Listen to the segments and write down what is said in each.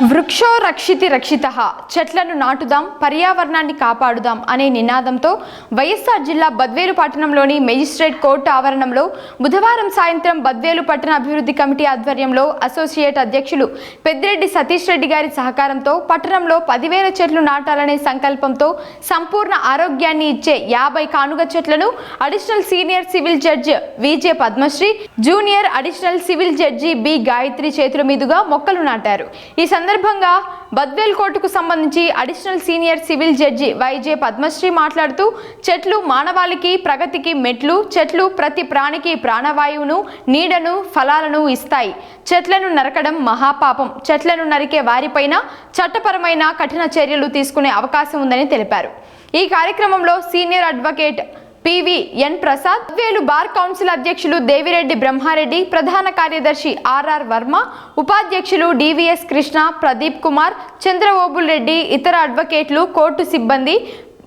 వృక్షో రక్షితి రక్షిత. చెట్లను నాటుదాం పర్యావరణాన్ని కాపాడుదాం అనే నినాదంతో వైఎస్ఆర్ జిల్లా బద్వేలు పట్టణంలోని మెజిస్ట్రేట్ కోర్టు ఆవరణంలో బుధవారం సాయంత్రం బద్వేలు పట్టణ అభివృద్ధి కమిటీ ఆధ్వర్యంలో అసోసియేట్ అధ్యక్షులు పెద్దిరెడ్డి సతీష్ రెడ్డి గారి సహకారంతో పట్టణంలో పదివేల చెట్లు నాటాలనే సంకల్పంతో సంపూర్ణ ఆరోగ్యాన్ని ఇచ్చే యాభై కానుగ చెట్లను additional senior civil judge VJ Padmasri junior additional civil judge B Gayatri చేతుల మీదుగా మొక్కలు నాటారు. ఈ సందర్భంగా బద్వేల్ కోర్టుకు సంబంధించి additional senior civil judge YJ Padmasri మాట్లాడుతూ చెట్లు మానవాళికి ప్రగతికి మెట్లు చెట్లు ప్రతి ప్రాణికి ప్రాణవాయువును నీడను ఫలాలను ఇస్తాయి. చెట్లను నరకడం మహాపాపం. చెట్లను నరికే వారిపైన చట్టపరమైన కఠిన చర్యలు తీసుకునే అవకాశం ఉందని తెలిపారు. ఈ కార్యక్రమంలో senior advocate PV N Prasad వేలు బార్ కౌన్సిల్ అధ్యక్షులు దేవిరెడ్డి బ్రహ్మారెడ్డి ప్రధాన కార్యదర్శి ఆర్ఆర్ వర్మ ఉపాధ్యక్షులు డివిఎస్ కృష్ణ ప్రదీప్ కుమార్ చంద్రబాబుల్ రెడ్డి ఇతర అడ్వకేట్లు కోర్టు సిబ్బంది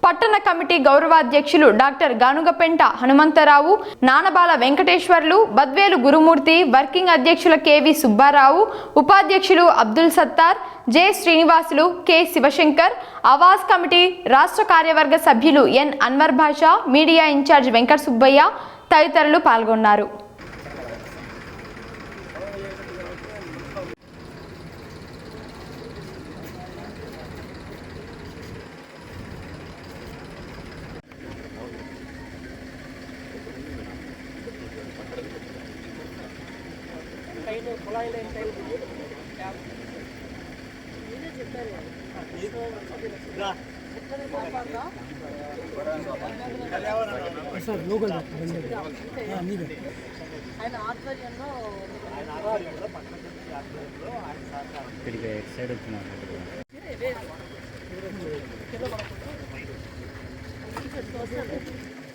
పట్టణ కమిటీ గౌరవాధ్యక్షులు డాక్టర్ గానుగపెంట హనుమంతరావు నానబాల వెంకటేశ్వర్లు బద్వేలు గురుమూర్తి వర్కింగ్ అధ్యక్షుల కెవి సుబ్బారావు ఉపాధ్యక్షులు అబ్దుల్ సత్తార్ జె. శ్రీనివాసులు కె. శివశంకర్ ఆవాస్ కమిటీ రాష్ట్ర కార్యవర్గ సభ్యులు ఎన్. అన్వర్ భాషా మీడియా ఇన్ఛార్జ్ వెంకట సుబ్బయ్య తదితరులు పాల్గొన్నారు. సార్ లోకల్ మీదే ఆయన ఆధ్వర్యంలో ఇక్కడికి ఎటు ఆయన వచ్చినా కింద సైడ్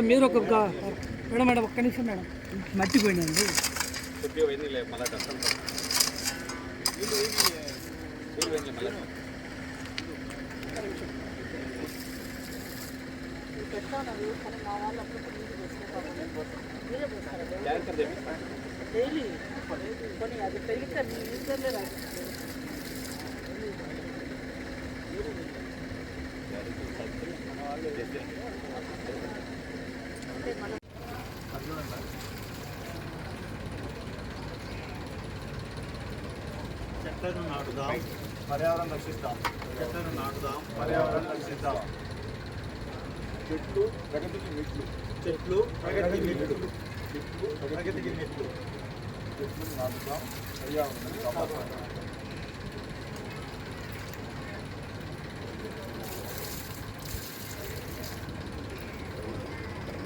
సో మీరు ఒక మేడం మేడం ఒక్క నిమిషం మేడం. మట్టిపోయిందండి పెడతాను కానీ మా వాళ్ళు అప్పుడు నీళ్ళు పోసుకుంటాము మీరే పోస్తారా డైలీ కొన్ని అది పెరిగితే మీ నిద్రలే రాదు. మనం చెట్లను నాటుదాం పర్యావరణం రక్షిస్తాం చెట్లను నాటుదాం పర్యావరణం రక్షిస్తాం చెట్లు ప్రగతికి మెట్లు చెట్లు ప్రగతికి మెట్లు చెట్లు ప్రగతికి మెట్లు చెట్లు నాటుదాం పర్యావరణం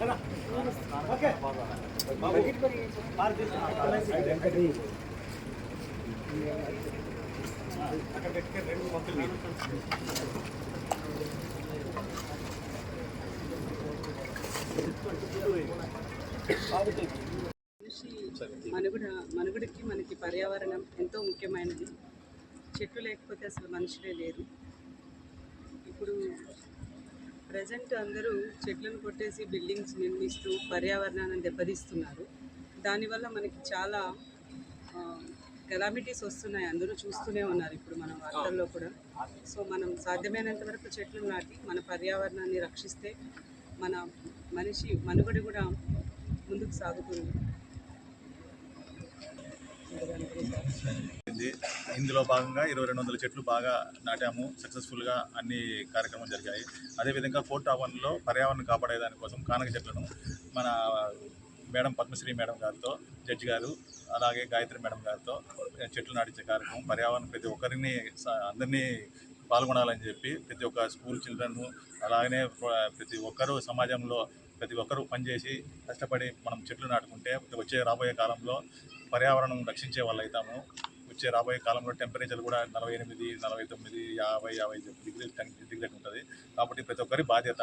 అక్కడ అందులో అలా మనుగడ మనుగడకి మనకి పర్యావరణం ఎంతో ముఖ్యమైనది. చెట్లు లేకపోతే అసలు మనుషులే లేరు. ఇప్పుడు ప్రజెంట్ అందరూ చెట్లను కొట్టేసి బిల్డింగ్స్ నిర్మిస్తూ పర్యావరణాన్ని దెబ్బతీస్తున్నారు. దానివల్ల మనకి చాలా కెలామిటీస్ వస్తున్నాయి. అందరూ చూస్తూనే ఉన్నారు ఇప్పుడు మన వార్తల్లో కూడా. సో మనం సాధ్యమైనంత వరకు చెట్లు నాటి మన పర్యావరణాన్ని రక్షిస్తే మన మనిషి మనుగడ కూడా ముందుకు సాగుతుంది. ఇది ఇందులో భాగంగా ఇరవై రెండు వందల చెట్లు బాగా నాటాము. సక్సెస్ఫుల్గా అన్ని కార్యక్రమాలు జరిగాయి. అదేవిధంగా ఫోర్ట్ ఆవన్లో పర్యావరణం కాపాడే దానికోసం కానక చెట్లను మన మేడం పద్మశ్రీ మేడం గారితో జడ్జి గారు అలాగే గాయత్రి మేడం గారితో చెట్లు నాటించే కార్యక్రమం పర్యావరణం ప్రతి ఒక్కరిని అందరినీ పాల్గొనాలని చెప్పి ప్రతి ఒక్క స్కూల్ చిల్డ్రన్ అలాగనే ప్రతి ఒక్కరూ సమాజంలో ప్రతి ఒక్కరూ పనిచేసి కష్టపడి మనం చెట్లు నాటుకుంటే వచ్చే రాబోయే కాలంలో పర్యావరణం రక్షించే వాళ్ళు అవుతాము వచ్చే రాబోయే కాలంలో టెంపరేచర్ కూడా నలభై ఎనిమిది నలభై తొమ్మిది యాభై యాభై డిగ్రీ డిగ్రీ ఉంటుంది. కాబట్టి ప్రతి ఒక్కరి బాధ్యత